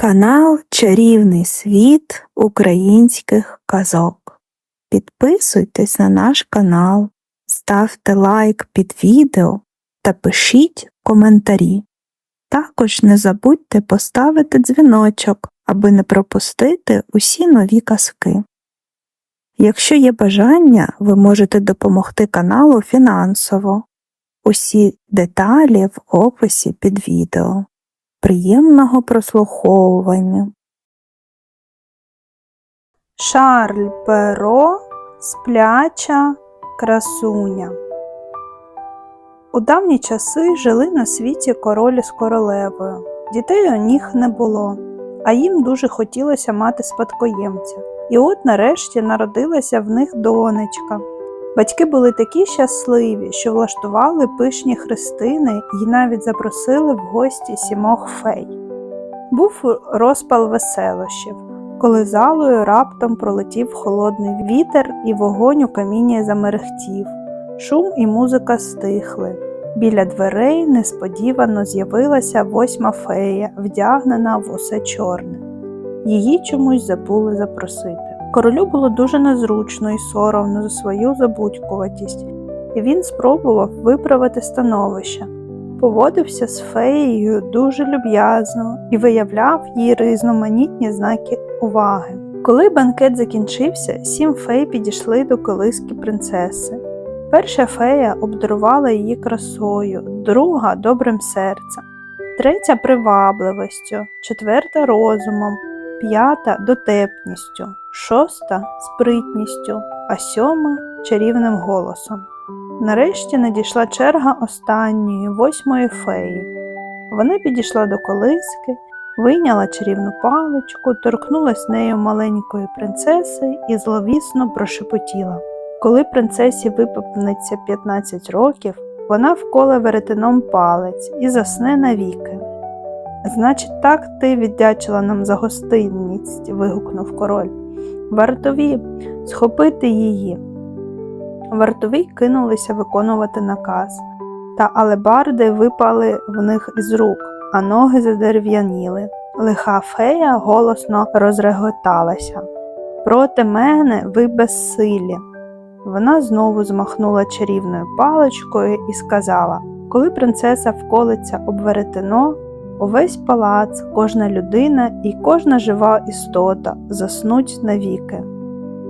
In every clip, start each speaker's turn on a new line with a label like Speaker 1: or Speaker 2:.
Speaker 1: Канал Чарівний світ українських казок. Підписуйтесь на наш канал, ставте лайк під відео та пишіть коментарі. Також не забудьте поставити дзвіночок, аби не пропустити усі нові казки. Якщо є бажання, ви можете допомогти каналу фінансово. Усі деталі в описі під відео. Приємного прослуховування. Шарль Перо Спляча красуня. У давні часи жили на світі королі з королевою. Дітей у них не було, а їм дуже хотілося мати спадкоємця. І от нарешті народилася в них донечка. Батьки були такі щасливі, що влаштували пишні хрестини і навіть запросили в гості сімох фей. Був розпал веселощів, коли залою раптом пролетів холодний вітер і вогонь у камінні замерехтів. Шум і музика стихли. Біля дверей несподівано з'явилася восьма фея, вдягнена в усе чорне. Її чомусь забули запросити. Королю було дуже незручно і соромно за свою забудькуватість, і він спробував виправити становище, поводився з феєю дуже люб'язно і виявляв їй різноманітні знаки уваги. Коли банкет закінчився, сім фей підійшли до колиски принцеси. Перша фея обдарувала її красою, друга добрим серцем, третя привабливістю, четверта розумом, п'ята дотепністю, шоста спритністю, а сьома чарівним голосом. Нарешті надійшла черга останньої, восьмої феї. Вона підійшла до колиски, вийняла чарівну паличку, торкнулась нею маленької принцеси і зловісно прошепотіла. Коли принцесі виповниться 15 років, вона вколе веретеном палець і засне навіки. Значить, так ти віддячила нам за гостинність, вигукнув король. Вартові, схопити її. Вартові кинулися виконувати наказ, та алебарди випали в них із рук, а ноги задерев'яніли. Лиха фея голосно розреготалася. Проти мене ви безсилі. Вона знову змахнула чарівною паличкою і сказала Коли принцеса вколиться об веретено, увесь палац, кожна людина і кожна жива істота заснуть навіки.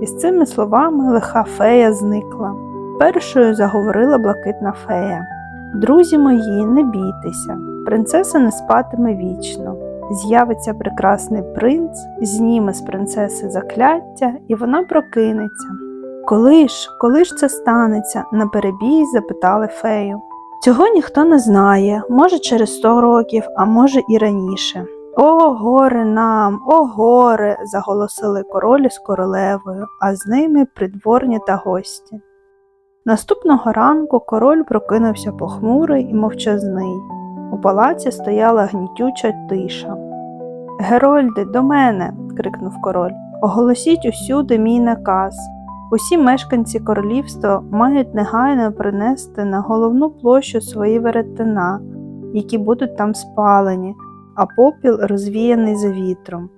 Speaker 1: І з цими словами лиха фея зникла. Першою заговорила блакитна фея. Друзі мої, не бійтеся, принцеса не спатиме вічно. З'явиться прекрасний принц, зніме з принцеси закляття, і вона прокинеться. Коли ж, коли ж це станеться? наперебій запитали фею. Цього ніхто не знає, може через сто років, а може і раніше. О, горе нам, о, горе. заголосили королі з королевою, а з ними придворні та гості. Наступного ранку король прокинувся похмурий і мовчазний. У палаці стояла гнітюча тиша. Герольди, до мене. крикнув король. Оголосіть усюди мій наказ. Усі мешканці королівства мають негайно принести на головну площу свої веретена, які будуть там спалені, а попіл розвіяний за вітром.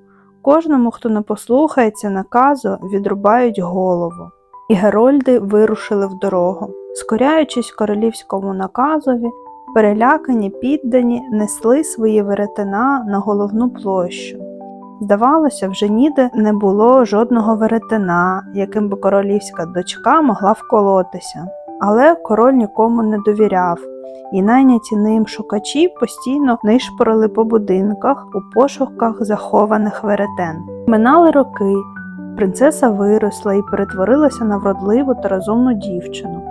Speaker 1: Кожному, хто не послухається наказу, відрубають голову. І герольди вирушили в дорогу. Скоряючись королівському наказові, перелякані піддані несли свої веретена на головну площу. Здавалося, вже ніде не було жодного веретена, яким би королівська дочка могла вколотися. Але король нікому не довіряв, і найняті ним шукачі постійно нишпорили по будинках у пошуках захованих веретен. Минали роки. Принцеса виросла і перетворилася на вродливу та розумну дівчину.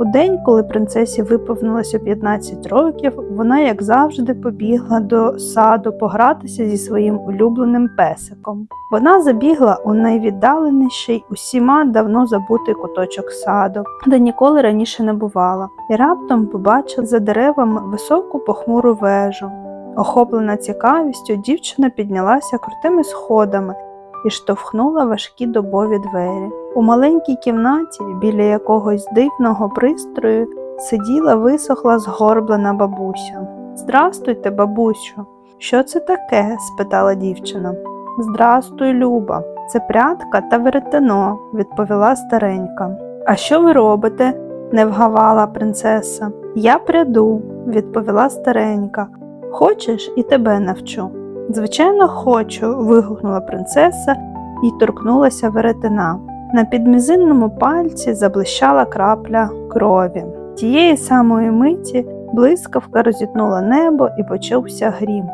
Speaker 1: У день, коли принцесі виповнилося 15 років, вона, як завжди, побігла до саду погратися зі своїм улюбленим песиком. Вона забігла у найвіддаленіший усіма давно забутий куточок саду, де ніколи раніше не бувала, і раптом побачила за деревами високу похмуру вежу. Охоплена цікавістю, дівчина піднялася крутими сходами і штовхнула важкі добові двері. У маленькій кімнаті, біля якогось дивного пристрою, сиділа висохла згорблена бабуся. Здрастуйте, бабусю, Що це таке? спитала дівчина. Здрастуй, Люба, це прядка та веретено, відповіла старенька. А що ви робите? не вгавала принцеса. Я пряду, відповіла старенька. Хочеш і тебе навчу. Звичайно, хочу. вигукнула принцеса і торкнулася веретена. На підмізинному пальці заблищала крапля крові. Тієї самої миті блискавка розітнула небо і почався грім.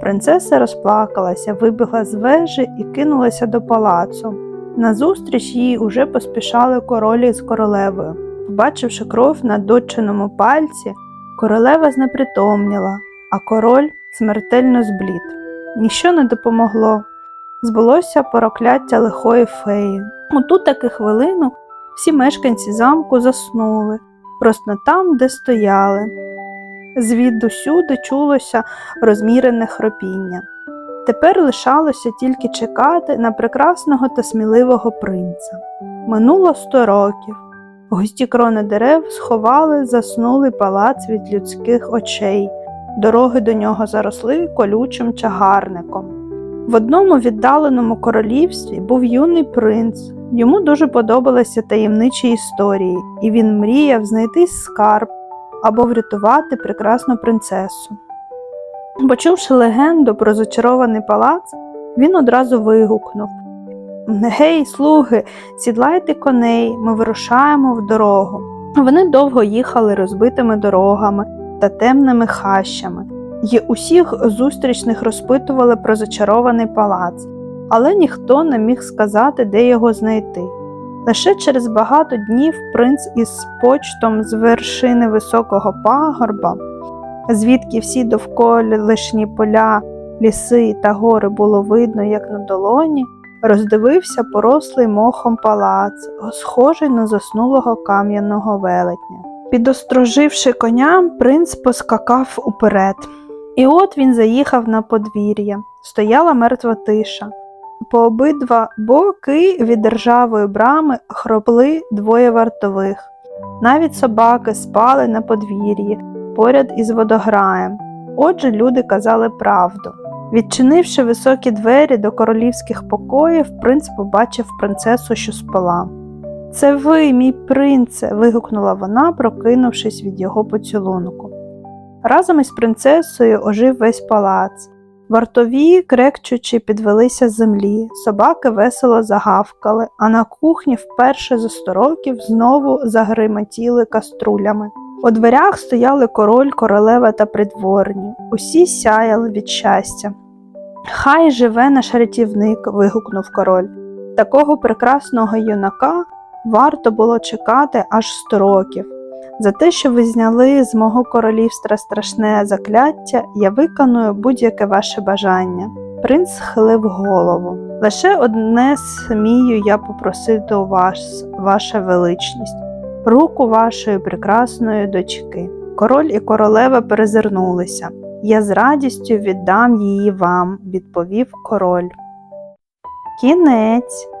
Speaker 1: Принцеса розплакалася, вибігла з вежі і кинулася до палацу. Назустріч їй уже поспішали королі з королевою. Побачивши кров на дочиному пальці, королева знепритомніла, а король смертельно зблід. Ніщо не допомогло. Збулося прокляття лихої феї. У ту таки хвилину всі мешканці замку заснули, просто там, де стояли. Звідусюди чулося розмірене хропіння. Тепер лишалося тільки чекати на прекрасного та сміливого принца. Минуло сто років. Густі крони дерев сховали заснулий палац від людських очей. Дороги до нього заросли колючим чагарником. В одному віддаленому королівстві був юний принц. Йому дуже подобалися таємничі історії, і він мріяв знайти скарб або врятувати прекрасну принцесу. Почувши легенду про зачарований палац, він одразу вигукнув Гей, слуги, сідлайте коней, ми вирушаємо в дорогу. Вони довго їхали розбитими дорогами та темними хащами, і усіх зустрічних розпитували про зачарований палац, але ніхто не міг сказати, де його знайти. Лише через багато днів принц із почтом з вершини високого пагорба, звідки всі довколишні поля, ліси та гори було видно, як на долоні, роздивився порослий мохом палац, схожий на заснулого кам'яного велетня. Підостроживши коня, принц поскакав уперед. І от він заїхав на подвір'я. Стояла мертва тиша. По обидва боки від державої брами хропли двоє вартових. Навіть собаки спали на подвір'ї поряд із водограєм. Отже, люди казали правду. Відчинивши високі двері до королівських покоїв, принц побачив принцесу, що спала. Це ви, мій принце. вигукнула вона, прокинувшись від його поцілунку. Разом із принцесою ожив весь палац. Вартові, крекчучи, підвелися з землі, собаки весело загавкали, а на кухні вперше за сто років знову загримотіли каструлями. У дверях стояли король, королева та придворні. Усі сяяли від щастя. Хай живе наш рятівник. вигукнув король. Такого прекрасного юнака варто було чекати аж сто років. За те, що ви зняли з мого королівства страшне закляття, я виконую будь-яке ваше бажання. Принц схилив голову. Лише одне смію я попросити у вас, ваша величність, руку вашої прекрасної дочки. Король і королева перезирнулися. Я з радістю віддам її вам, відповів король. Кінець.